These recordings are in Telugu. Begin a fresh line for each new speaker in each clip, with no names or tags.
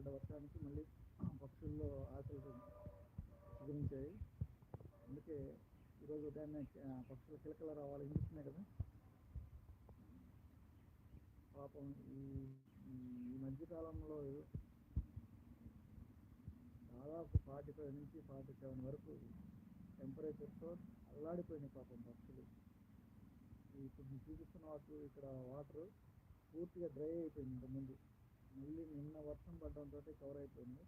పడ్డ వర్షానికి మళ్ళీ పక్షుల్లో ఆకలి గురించాయి అందుకే ఈరోజు ఉదయాన్నే పక్షులు కిలకల రావాలి వినిపిస్తున్నాయి కదా. పాపం ఈ ఈ మధ్యకాలంలో దాదాపు ఫార్టీ ఫైవ్ నుంచి ఫార్టీ సెవెన్ వరకు టెంపరేచర్తో అల్లాడిపోయినాయి పాపం పక్షులు. ఇప్పుడు చూపిస్తున్న వాటర్ ఇక్కడ వాటర్ పూర్తిగా డ్రై అయిపోయింది ఇంత ముందు మళ్ళీ నిన్న వర్షం పడడంతో కవర్ అయిపోయింది.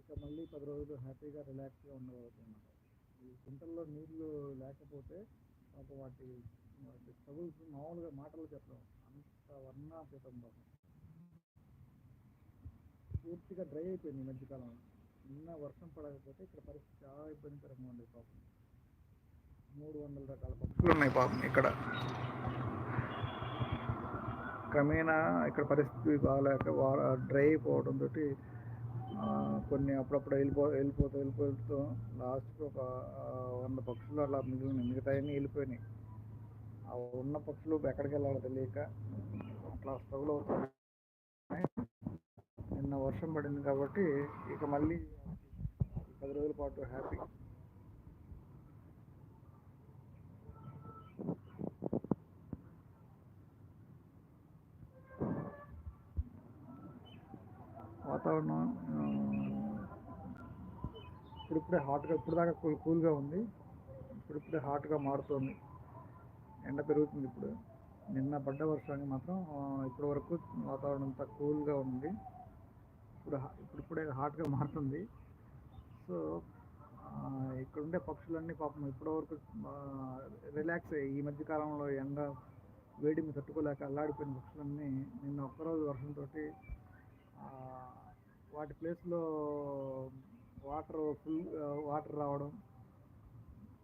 ఇక మళ్ళీ పది రోజులు హ్యాపీగా రిలాక్స్గా ఉండగలుగుతుంది ఈ గుంటల్లో నీళ్ళు లేకపోతే మాకు వాటి వాటి స్ట్రగుల్స్ మామూలుగా మాటలు చెప్పడం అంత వర్ణాతీతం పాపం. పూర్తిగా డ్రై అయిపోయింది ఈ మధ్యకాలంలో నిన్న వర్షం పడకపోతే ఇక్కడ పరిస్థితి చాలా ఇబ్బందికరంగా ఉంది పాపం. మూడు వందల రకాల పక్షులు ఉన్నాయి పాపం ఇక్కడ. క్రమేణా ఇక్కడ పరిస్థితి బాగాలేక డ్రై అయిపోవడంతో కొన్ని అప్పుడప్పుడు వెళ్ళిపో వెళ్ళిపోతూ వెళ్ళిపోతూ లాస్ట్కి ఒక వంద పక్షులు అలా మిగిలిన మిగతా వెళ్ళిపోయినాయి. ఆ ఉన్న పక్షులు ఎక్కడికి వెళ్ళాలో తెలియక అట్లా స్ట్రగుల్ అవుతుంది నిన్న వర్షం పడింది కాబట్టి ఇక మళ్ళీ పది రోజుల పాటు హ్యాపీ. వాతావరణం ఇప్పుడిప్పుడే హాట్గా ఇప్పుడు దాకా కూల్ కూల్గా ఉంది. ఇప్పుడిప్పుడే హాట్గా మారుతుంది. ఎండ పెరుగుతుంది ఇప్పుడు. నిన్న పడ్డ వర్షానికి మాత్రం ఇప్పటి వరకు వాతావరణం అంతా కూల్గా ఉంది. ఇప్పుడు ఇప్పుడిప్పుడే హాట్గా మారుతుంది. సో ఇక్కడుండే ఇక్కడ ఉండే పక్షులన్నీ పాపం ఇప్పటి వరకు రిలాక్స్ అయ్యి ఈ మధ్య కాలంలో ఎండ వేడిని తట్టుకోలేక అల్లాడిపోయిన పక్షులన్నీ నిన్న ఒక్కరోజు వర్షంతో వాటి ప్లేస్లో వాటర్ ఫుల్ వాటర్ రావడం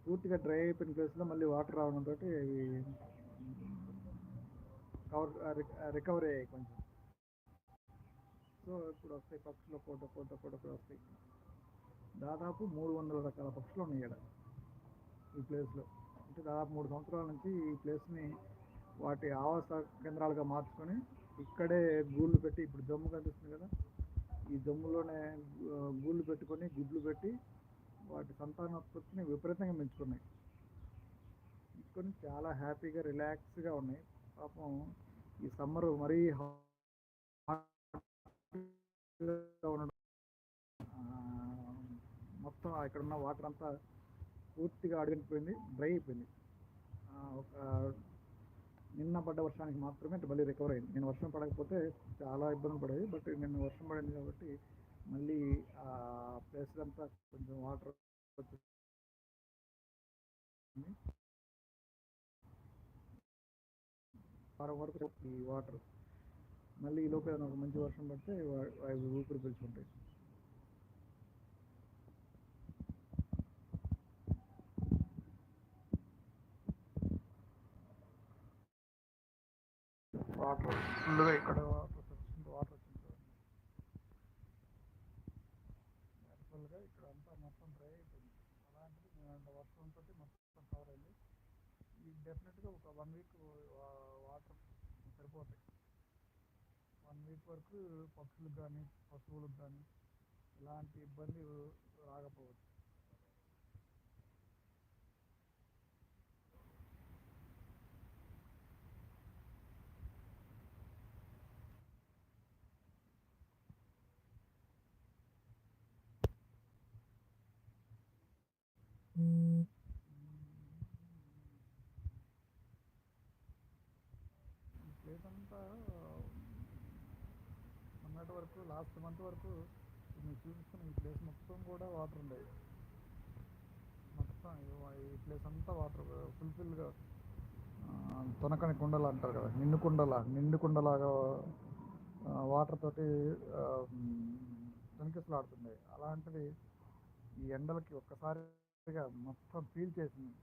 పూర్తిగా డ్రై అయిపోయిన ప్లేస్లో మళ్ళీ వాటర్ రావడంతో అవి కవర్ రికవరీ అయ్యాయి కొంచెం. సో ఇప్పుడు వస్తాయి పక్షులు కోట కోట కోట కూడా వస్తాయి. దాదాపు మూడు వందల రకాల పక్షులు ఉన్నాయి ఇక్కడ ఈ ప్లేస్లో. అంటే దాదాపు మూడు సంవత్సరాల నుంచి ఈ ప్లేస్ని వాటి ఆవాస కేంద్రాలుగా మార్చుకొని ఇక్కడే గూళ్ళు పెట్టి ఇప్పుడు జమ్ము కనిపిస్తుంది కదా ఈ జమ్ములోనే గూళ్ళు పెట్టుకొని గుడ్లు పెట్టి వాటి సంతానోత్పత్తిని విపరీతంగా పెంచుకున్నాయి. పెంచుకొని చాలా హ్యాపీగా రిలాక్స్గా ఉన్నాయి. పాపం ఈ సమ్మర్ మరీ ఉండడం మొత్తం ఇక్కడ ఉన్న వాటర్ అంతా పూర్తిగా అడిగిపోయింది డ్రై అయిపోయింది. ఒక నిన్న పడ్డ వర్షానికి మాత్రమే మళ్ళీ రికవర్ అయింది. నేను వర్షం పడకపోతే చాలా ఇబ్బంది పడేది. బట్ నిన్న వర్షం పడింది కాబట్టి మళ్ళీ ఆ ప్లేస్ అంతా కొంచెం వాటర్ వచ్చింది. వారం వరకు ఈ వాటర్ మళ్ళీ ఈ లోపల ఏదైనా ఒక మంచి వర్షం పడితే అవి ఊపిరి పీల్చుకుంటాయి. వాటర్ ఫుల్గా ఇక్కడ వాటర్ వచ్చింది వాటర్ వచ్చింది యాక్చువల్గా ఇక్కడ అంతా మొత్తం డ్రై అయిపోయింది. అలాంటిది నేను వర్షంతో మొత్తం కవర్ అయింది. ఈ డెఫినెట్గా ఒక వన్ వీక్ వాటర్ సరిపోతాయి. వన్ వీక్ వరకు పక్షులకు కానీ పశువులకు కానీ ఎలాంటి ఇబ్బంది రాకపోవచ్చు. ఈ ప్లేస్ అంతా మొన్నటి వరకు లాస్ట్ మంత్ వరకు మీరు చూపిస్తున్న ఈ ప్లేస్ మొత్తం కూడా వాటర్ ఉండేది మొత్తం ఈ- ప్లేస్ అంతా వాటర్ ఫుల్ఫిల్గా తొనకని కుండలు అంటారు కదా నిండు కుండలా నిండు కుండలాగా వాటర్ తోటి తొనికిసలాడుతుంది అలాంటిది ఈ ఎండలకి ఒక్కసారిగా మొత్తం ఫీల్ చేసింది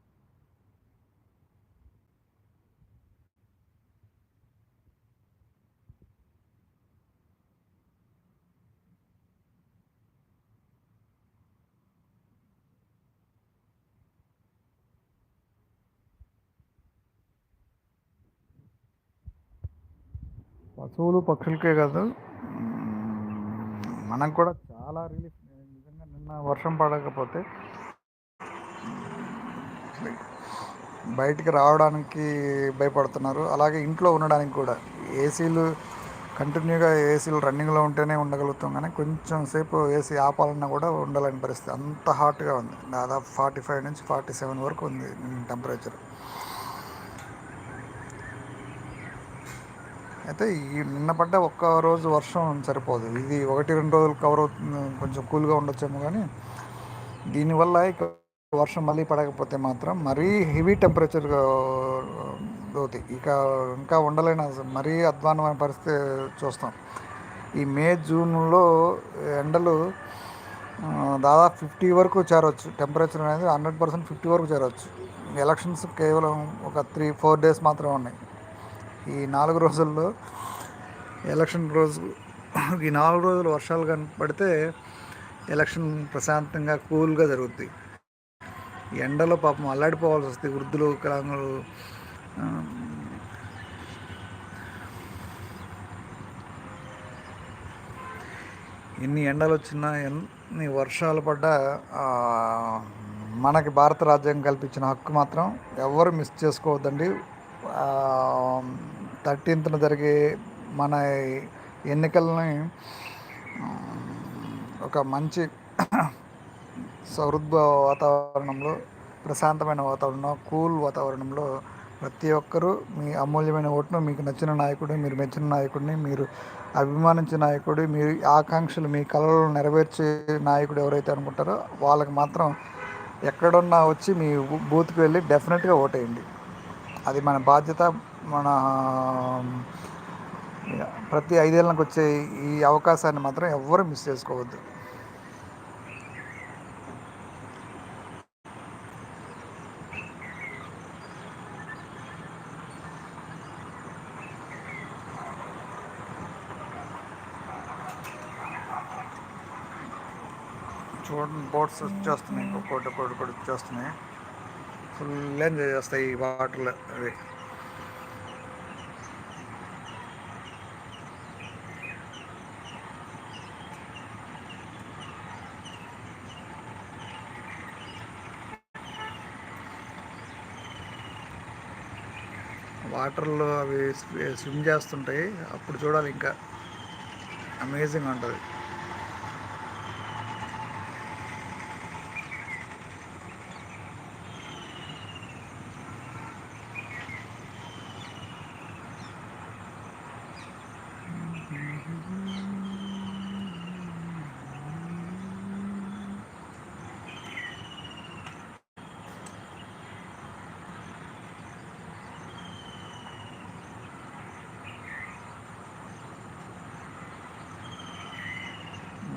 పశువులు పక్షులకే కాదు. మనం మనకు కూడా చాలా రిలీఫ్ నిజంగా నిన్న వర్షం పడకపోతే బయటికి రావడానికి భయపడుతున్నారు. అలాగే ఇంట్లో ఉండడానికి కూడా ఏసీలు కంటిన్యూగా ఏసీలు రన్నింగ్లో ఉంటేనే ఉండగలుగుతాం. కానీ కొంచెం సేపు ఏసీ ఆపాలన్నా కూడా ఉండాలని పరిస్థితి. అంత హాట్గా ఉంది. దాదాపు ఫార్టీ ఫైవ్ నుంచి ఫార్టీ సెవెన్ వరకు ఉంది టెంపరేచర్. అయితే ఈ నిన్న పడ్డ ఒక్క రోజు వర్షం సరిపోదు. ఇది ఒకటి రెండు రోజులు కవర్ అవుతుంది. కొంచెం కూల్గా ఉండొచ్చేమో కానీ దీనివల్ల ఇక వర్షం మళ్ళీ పడకపోతే మాత్రం మరీ హెవీ టెంపరేచర్ అవుతాయి ఇక ఇంకా ఉండలేని మరీ అధ్వానమైన పరిస్థితి చూస్తాం. ఈ మే జూన్లో ఎండలు దాదాపు ఫిఫ్టీ వరకు చేరవచ్చు టెంపరేచర్ అనేది హండ్రెడ్ పర్సెంట్ ఫిఫ్టీ వరకు చేరవచ్చు ఎలక్షన్స్ కేవలం ఒక త్రీ ఫోర్ డేస్ మాత్రమే ఉన్నాయి. ఈ నాలుగు రోజుల్లో ఎలక్షన్ రోజు ఈ నాలుగు రోజులు వర్షాలు కనపడితే ఎలక్షన్ ప్రశాంతంగా కూల్గా జరుగుద్ది. ఎండలో పాపం అల్లాడిపోవాల్సి వస్తుంది వృద్ధులు వికలాంగులు ఎన్ని ఎండలు వచ్చినా ఎన్ని వర్షాలు పడ్డా మనకి భారత రాజ్యాంగం కల్పించిన హక్కు మాత్రం ఎవరు మిస్ చేసుకోవద్దండి. థర్టీన్త్న జరిగే మన ఎన్నికలని ఒక మంచి సౌహృద్భ వాతావరణంలో ప్రశాంతమైన వాతావరణం కూల్ వాతావరణంలో ప్రతి ఒక్కరూ మీ అమూల్యమైన ఓటును మీకు నచ్చిన నాయకుడిని మీరు మెచ్చిన నాయకుడిని మీరు అభిమానించిన నాయకుడు మీ ఆకాంక్షలు మీ కళలను నెరవేర్చే నాయకుడు ఎవరైతే అనుకుంటారో వాళ్ళకి మాత్రం ఎక్కడున్నా వచ్చి మీ బూత్కి వెళ్ళి డెఫినెట్గా ఓటేయండి. అది మన బాధ్యత. మన ప్రతి ఐదేళ్ళకి వచ్చే ఈ అవకాశాన్ని మాత్రం ఎవ్వరూ మిస్ చేసుకోవద్దు. చూడండి బోట్స్ వచ్చేస్తున్నాయి ఇంకొకటి ఒకటి ఒకటి వచ్చేస్తున్నాయి. ఫుల్ ఎంజాయ్ చేస్తాయి ఈ వాటర్లో అవి. వాటర్లో అవి స్విమ్ చేస్తుంటాయి. అప్పుడు చూడాలి ఇంకా. అమేజింగ్ ఉంటుంది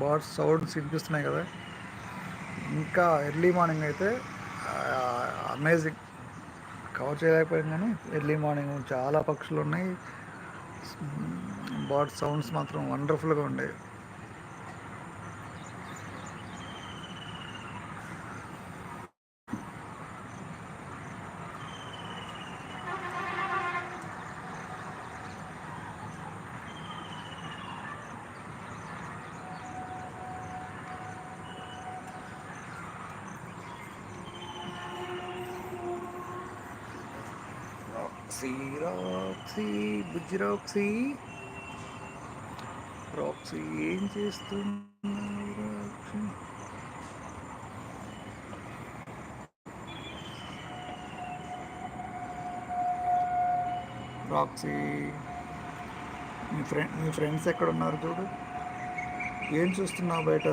బర్డ్స్ సౌండ్స్ వినిపిస్తున్నాయి కదా. ఇంకా ఎర్లీ మార్నింగ్ అయితే అమేజింగ్. కవర్ చేయలేకపోయింది కానీ ఎర్లీ మార్నింగ్ చాలా పక్షులు ఉన్నాయి. బర్డ్ సౌండ్స్ మాత్రం వండర్ఫుల్గా ఉండేవి రాక్సీ రాక్సీ బుజ్జి రాక్సీ రాక్సీ ఏం చేస్తున్నావు రాక్సీ మీ ఫ్రెండ్ మీ ఫ్రెండ్స్ ఎక్కడ ఉన్నారు చూడు? ఏం చూస్తున్నావు బయట?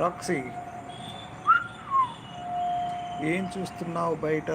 రాక్సీ ఏం చూస్తున్నావు బయట?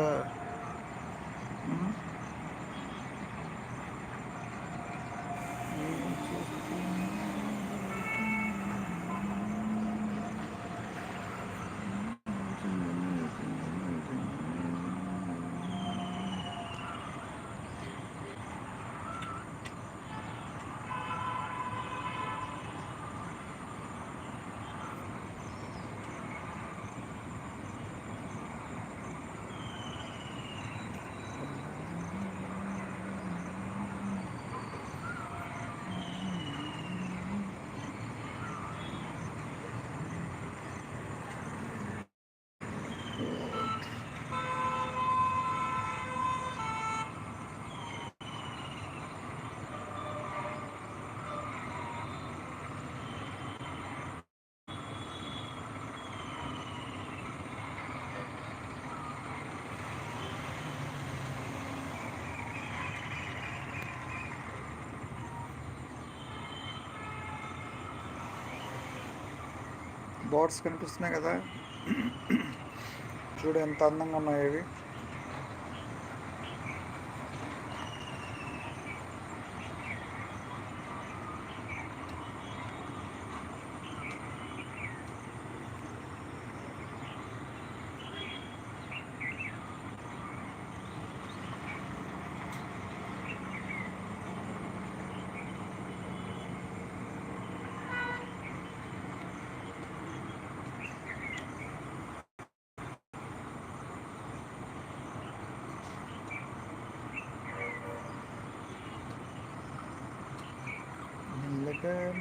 బోర్డ్స్ కనిపిస్తున్నాయి కదా. చూడు ఎంత అందంగా ఉన్నాయి ఇవి um,